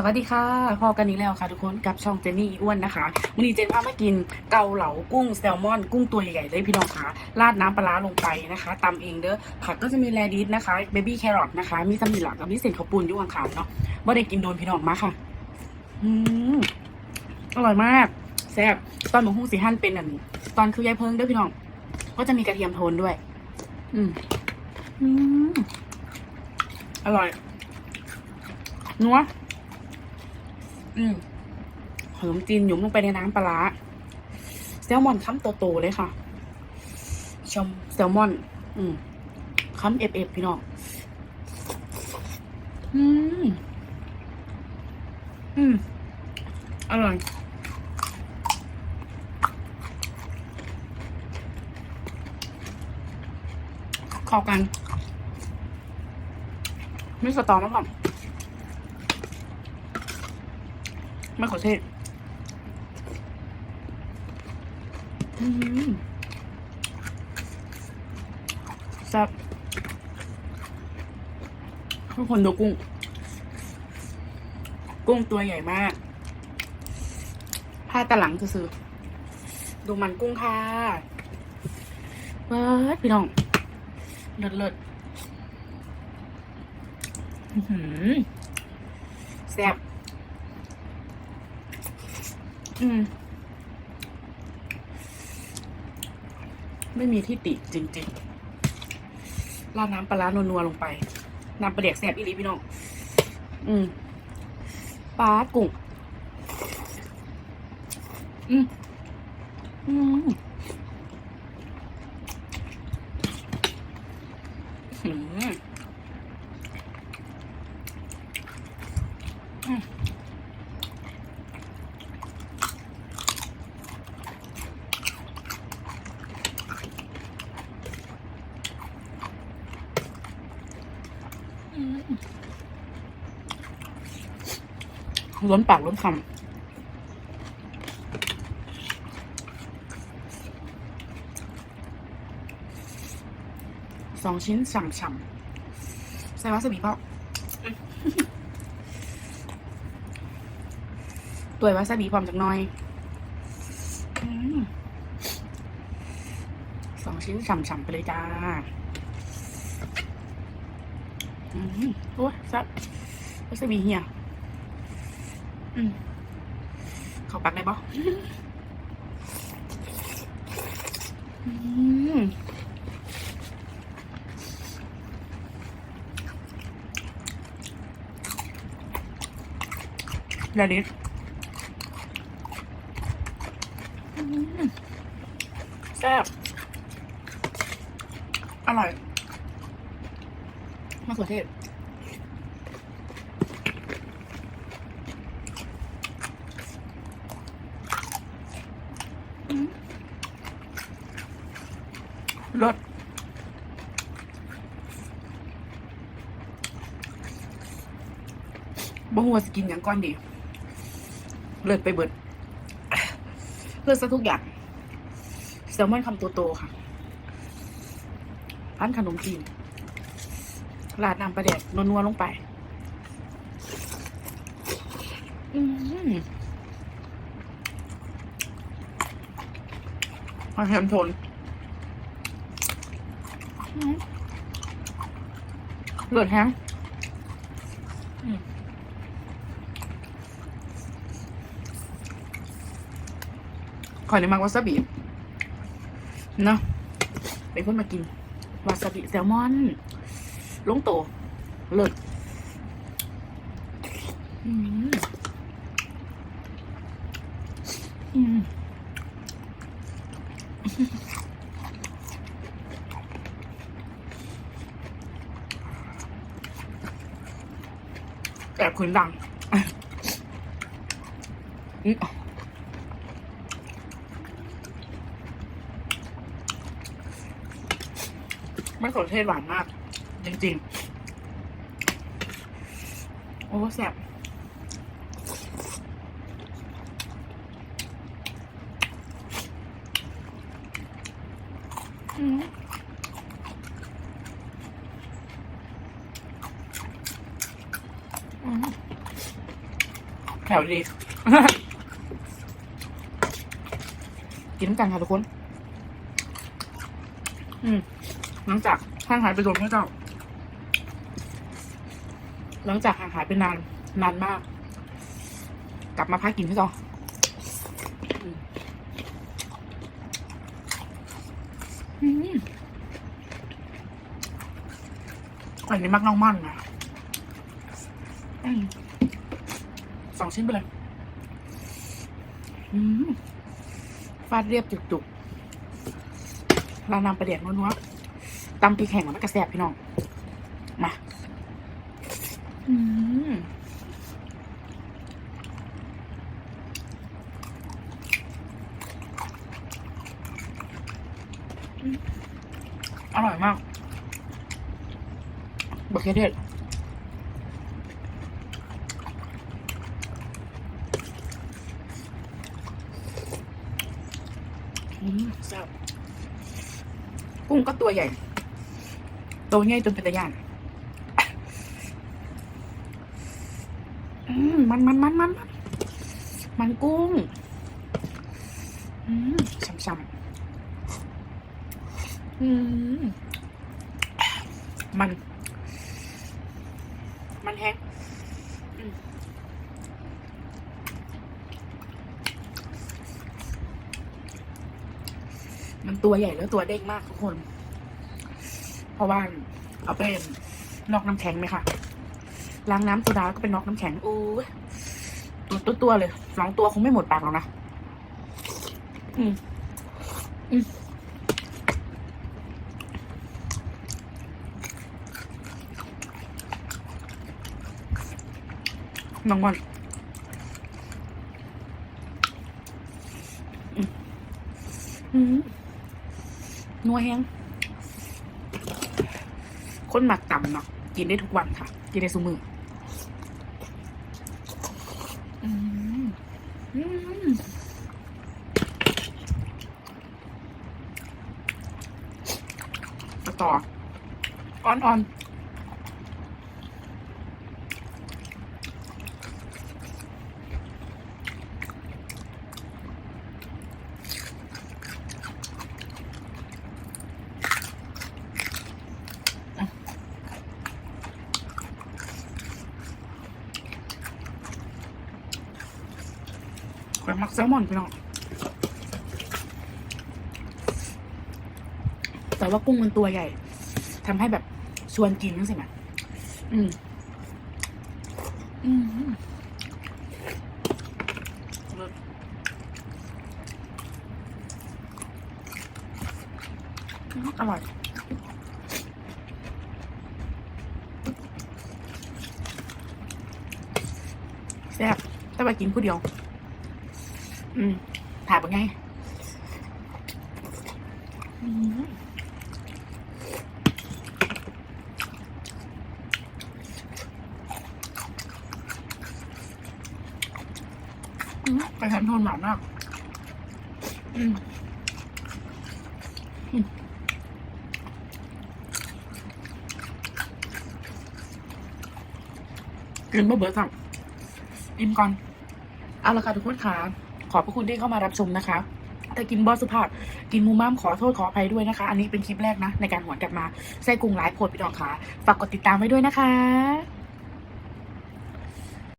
สวัสดีค่ะพอกันนี้แล้วค่ะทุกคนกับช่องเจนนี่อ้วนนะคะวันนี้เจนพามากินเกาเหลากุ้งแซลมอน กุ้งตัวใหญ่ๆเลยพี่น้องค่ะราดน้ำปลาลงไปนะคะตำเองเด้อผักก็จะมีแรดิสนะคะเบบี้แครอทนะคะ มีสมิหลักกับมีเศษข้าวปุ้นยุ่ข้างขาวเนาะบ่ได้กินโดนพี่น้องมาค่ะอืมอร่อยมากแซ่บตอนหมูหุ้งสีหั่นเป็นอันนี้ตอนคือยายเพิงเด้อพี่น้อง ก็จะมีกระเทียมโทนด้วย อืมอืมอร่อยนัว อืมขนมจีนหยุมลงไปในน้ำปลาร้าแซลมอนค้ำโตๆเลยค่ะชมแซลมอน อืมค้ำเอฟเอฟพี่น้องอืม อืม อร่อยเข้ากัน ไม่สตอมากก่อน มะเขือเทศอืมแซ่บทุกคนดูกุ้ง กุ้งตัวใหญ่มาก ผ้าตะหลังจะซื้อๆดูมันกุ้งค่ะเบิร์ดพี่น้อง เลิศเลิศอื้อหือแซ่บ อืม ไม่มีที่ติจริงๆราดน้ำปลาร้านัวๆลงไป น้ำปลาเด็กแสบอีลีพี่น้อง อืมปลากุ้ง อืม อืมอืม ล้นปากล้นคำสองชิ้นฉ่ำๆใส่วาซาบิเปล่าตัยวาซาบิพร้อมจากหน้อยอืมสองชิ้นฉ่ำๆไปเลยจ้าอืมโอ้ยซับวาซาบิเหี่ยอืมเข้าปากได้ปะอืมแล้วดิอืมแซ่บอร่อยมะเขือเทศ รสบ่หัวสกินอย่างก้อนดี เลิศไปเบิด เลิศซะทุกอย่างแซลมอนคำโตๆค่ะร้านขนมจีนราดน้ำปลาแดกนัวๆลงไป อืมหอยแฮมทน เลือดแห้งอืมขอยในมากวาซาบิเนาะเป็นคนมากิน วาซาบิแซลมอนลงโตเลิศอืมอืม แอบขืนดังอืมมะเขือเทศหวานมาก จริง ๆ โอ้แซ่บอืม แถวดี กินน้ำกันค่ะทุกคน อืม หลังจากห่างหายไปโดนพระเจ้า หลังจากห่างหายไปนาน นานมาก กลับมาพักกินพี่จออืมอืมอันนี้มักน้องมั่นนะอืม สองชิ้นไปเลยอืมฟาดเรียบจุกๆเรานำประเดี๋ยวนัวๆตำพริกแห้งมันก็แซบพี่น้อง มาอืมอร่อยมากบักเขือเทศ แซ่บกุ้งก็ตัวใหญ่ตัวใหญ่จนเป็นตะย่านอืมมันมันมันมันมันมันกุ้ง อืมช่ำๆอืมมัน มันแห้งอืม มันตัวใหญ่แล้วตัวเด้งมากทุกคน เพราะว่าเอาไปนอกน้ำแข็งไหมคะล้างน้ำโซดาแล้วก็เป็นนอกน้ำแข็งโอ้ยตัวตัวตัวเลยสองตัวคงไม่หมดปากหรอกนะอืมอืมน้องบอลอืมอืม นัวแห้งคนหมักต่ำเนาะกินได้ทุกวันค่ะ กินได้สุมือต่ออ่อนอ่ มักแซลมอนพี่น้องแต่ว่ากุ้งมันตัวใหญ่ทำให้แบบชวนกินนั่นสินะอืมอืม อืมอร่อยแซ่บแต่ว่ากินผู้เดียว อืมถ่ายเป็นไงอืมไปทานทนหวานมากอืมอืมกินบ่เบิร์ดสั่งอิ่มก่อน เอาละค่ะทุกคนค่ะ ขอบพระคุณที่เข้ามารับชมนะคะถ้ากินบอสสุภาพกินมูม่ามขอโทษขออภัยด้วยนะคะ อันนี้เป็นคลิปแรกนะ ในการหวนกลับมาไส้กรุงหลายโพดพี่ดองขาฝากกดติดตามไว้ด้วยนะคะ